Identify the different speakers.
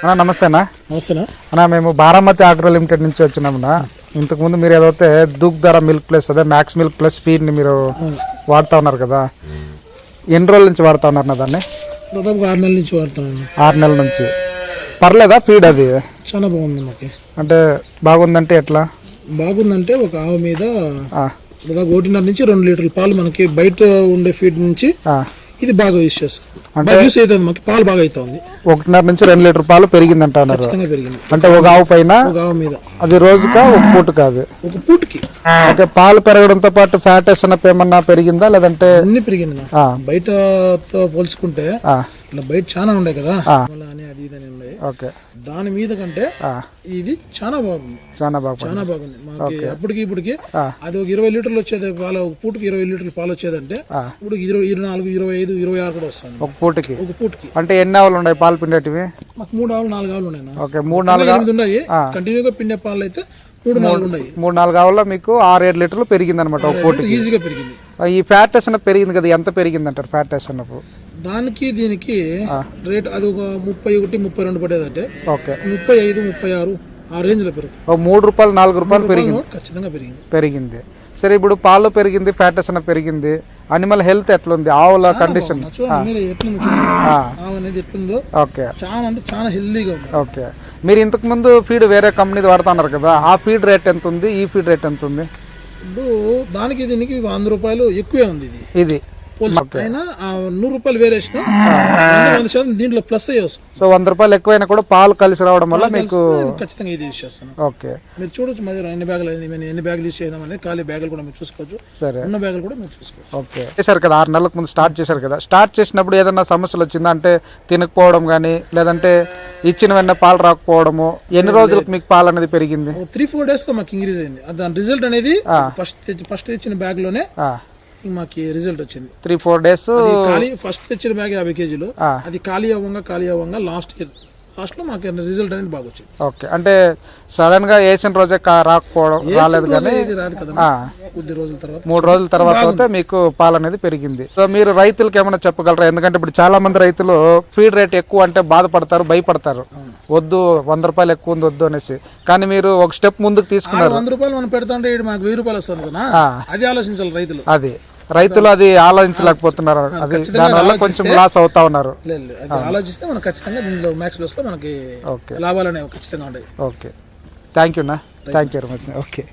Speaker 1: అన్నా నమస్తే అన్న.
Speaker 2: నమస్తేనా
Speaker 1: అన్న. మేము బారామతి ఆగ్రో లిమిటెడ్ నుంచి వచ్చినామన్నా ఇంతకుముందు మీరు ఏదైతే దుగ్ ధర మిల్క్ ప్లస్ అదే మ్యాక్స్ మిల్క్ ప్లస్ స్పీడ్ని మీరు వాడుతా ఉన్నారు కదా ఎన్ని రోజుల నుంచి వాడుతా ఉన్నారు దాన్ని?
Speaker 2: దాదాపు ఆరు నెలల నుంచి వాడుతున్నాను
Speaker 1: ఆరు నెలల నుంచి. పర్లేదా ఫీడ్ అది?
Speaker 2: చాలా బాగుంది మాకు.
Speaker 1: అంటే బాగుందంటే ఎట్లా?
Speaker 2: బాగుందంటే ఒక ఆవు మీద దాదాపు ఒకటిన్నర నుంచి రెండు లీటర్ల పాలు మనకి బయట ఉండే ఫీడ్ నుంచి. ఇది బాగా యూస్ చేస్తాం బాగా యూస్ అవుతుంది మాకు పాలు బాగా అవుతుంది
Speaker 1: ఒకటిన్నర నుంచి రెండు లీటర్ పాలు అన్నారు.
Speaker 2: ఖచ్చితంగా పెరిగింది.
Speaker 1: అంటే ఒక ఆవు పైన
Speaker 2: ఒక ఆవు మీద.
Speaker 1: అది రోజుకా ఒక పూట కాదు?
Speaker 2: ఒక పూటకి.
Speaker 1: ఓకే పాలు పెరగడంతో పాటు ఫ్యాట్ ఎస్ఎన్ఎఫ్ ఏమన్నా పెరిగిందా? లేదంటే
Speaker 2: అన్ని పెరిగింది నాకు.
Speaker 1: ఆ,
Speaker 2: బయటతో పోల్చుకుంటే
Speaker 1: ఆ,
Speaker 2: ఇట్లా బయట చాలా ఉన్నాయి కదా.
Speaker 1: ఆ.
Speaker 2: మళ్ళా అని అది ఇది అని ఉన్నాయి.
Speaker 1: ఓకే.
Speaker 2: దాని మీద కంటే ఇది చాలా బాగుంది.
Speaker 1: చాలా బాగా
Speaker 2: చాలా బాగుంది. మాకు అప్పటికి ఇప్పటికి. అది ఒక ఇరవై లీటర్లు వచ్చేది పాలు ఒక పూటకి ఇరవై లీటర్లు పాలు వచ్చేదంటే. ఇప్పుడు ఇరవై ఇరవై నాలుగు ఇరవై ఐదు ఇరవై ఆరు కూడా వస్తుంది
Speaker 1: ఒక పూటకి?
Speaker 2: ఒక పూటకి.
Speaker 1: అంటే ఎన్ని ఆవులు ఉన్నాయి పాలు పిండేటివి?
Speaker 2: మాకు మూడు ఆవులు నాలుగు ఆవులు ఉన్నాయి.
Speaker 1: ఓకే మూడు నాలుగు
Speaker 2: ఎనిమిది ఉన్నాయి. కంటిన్యూగా పిండే పాలు అయితే మూడు నాలుగు ఉన్నాయి.
Speaker 1: మూడు నాలుగు ఆవుల్లో మీకు ఆరు ఏడు లీటర్లు పెరిగింది అనమాట ఒక పూటకి.
Speaker 2: ఈజీగా పెరిగింది.
Speaker 1: ఈ ఫ్యాట్ ఎస్ఎన్ఎఫ్ పెరిగింది కదా ఎంత పెరిగింది అంటారు ఫ్యాట్ ఎస్ఎన్ఎఫ్
Speaker 2: దానికి దీనికి రేట్ అది ఒక ముప్పై ఒకటి ముప్పై రెండు పడేదంటే.
Speaker 1: ఓకే.
Speaker 2: ముప్పై ఐదు ముప్పై ఆరు ఆ రేంజ్లో పెరుగుతుంది
Speaker 1: మూడు రూపాయలు నాలుగు రూపాయలు పెరిగింది.
Speaker 2: ఖచ్చితంగా పెరిగింది.
Speaker 1: పెరిగింది. సరే ఇప్పుడు పాలు పెరిగింది ఫ్యాట్ ఎస్ఎన్ఎఫ్ పెరిగింది. అనిమల్ హెల్త్ ఎట్లుంది? ఆవుల కండిషన్
Speaker 2: ఎట్లుంది
Speaker 1: ఓకే.
Speaker 2: చాలా అంటే చాలా హెల్దీగా ఉంది.
Speaker 1: ఓకే. మీరు ఇంతకు ముందు ఫీడ్ వేరే కంపెనీది వాడుతున్నారు కదా ఆ ఫీడ్ రేట్ ఎంత ఉంది ఈ ఫీడ్ రేట్ ఎంత ఉంది
Speaker 2: ఇప్పుడు దానికి దీనికి వంద రూపాయలు ఎక్కువే ఉంది ఇది.
Speaker 1: ఇది.
Speaker 2: అయినా నూరు రూపాయలు వేరేసిన వంద శాతం దీంట్లో ప్లస్
Speaker 1: సో వంద రూపాయలు ఎక్కువైనా కూడా పాలు కలిసి రావడం వల్ల మీకు
Speaker 2: ఖచ్చితంగా ఇది యూజ్ చేస్తాను.
Speaker 1: ఓకే.
Speaker 2: మీరు చూడొచ్చు మరి ఎన్ని బ్యాగులు ఎన్ని ఎన్ని బ్యాగులు యూజ్ చేయడం అనేది ఖాళీ బ్యాగులు కూడా మీరు చూసుకోవచ్చు.
Speaker 1: సరే.
Speaker 2: ఉన్న బ్యాగులు కూడా మీరు చూసుకోవచ్చు.
Speaker 1: ఓకే. చేశారు కదా ఆరు నెలలకు ముందు స్టార్ట్ చేశారు కదా. స్టార్ట్ చేసినప్పుడు ఏదైనా సమస్యలు వచ్చిందా? అంటే తినకపోవడం కానీ లేదంటే ఇచ్చిన వెంటనే పాలు రాకపోవడము. ఎన్ని రోజులకు మీకు పాలు అనేది పెరిగింది?
Speaker 2: త్రీ ఫోర్ డేస్లో మాకు ఇంక్రీజ్ అయింది. దాని రిజల్ట్ అనేది ఫస్ట్ ఫస్ట్ తెచ్చిన బ్యాగ్లోనే మాకు రిజల్ట్ వచ్చింది.
Speaker 1: త్రీ ఫోర్ డేస్
Speaker 2: ఖాళీ ఫస్ట్ తెచ్చిన బ్యాగ్ యాభై కేజీలు. అది ఖాళీ అవ్వంగా ఖాళీ అవ్వంగా లాస్ట్ ఇయర్ లాస్ట్లో మాకు రిజల్ట్ అనేది బాగా వచ్చింది
Speaker 1: ఓకే. అంటే సడన్గా వేసిన రోజే రాకపోవడం రాలేదు కానీ
Speaker 2: కొద్ది రోజుల తర్వాత
Speaker 1: మూడు రోజుల తర్వాత అయితే మీకు పాలు అనేది పెరిగింది. సో మీరు రైతులకు ఏమైనా చెప్పగలరా? ఎందుకంటే ఇప్పుడు చాలా మంది రైతులు ఫీడ్ రేట్ ఎక్కువ అంటే బాధపడతారు భయపడతారు. వద్దు వంద రూపాయలు ఎక్కువ ఉంది వద్దు అనేసి. కానీ మీరు ఒక స్టెప్ ముందుకు తీసుకున్నారు.
Speaker 2: వంద రూపాయలు మనం పెడతాంటే ఈడు మాకు వెయ్యి రూపాయలు వస్తుంది కదా. అది ఆలోచించాలి రైతులు.
Speaker 1: అది. రైతులు అది ఆలోచించలేకపోతున్నారు. అది దానివల్ల కొంచెం లాస్ అవుతా ఉన్నారు.
Speaker 2: ఆలోచిస్తే మనం ఖచ్చితంగా దీనిలో మ్యాక్స్లో మనకి
Speaker 1: ఓకే.
Speaker 2: లాభాలు అనేవి ఖచ్చితంగా ఉంటాయి.
Speaker 1: ఓకే. థ్యాంక్ యూ నా thank you very much okay.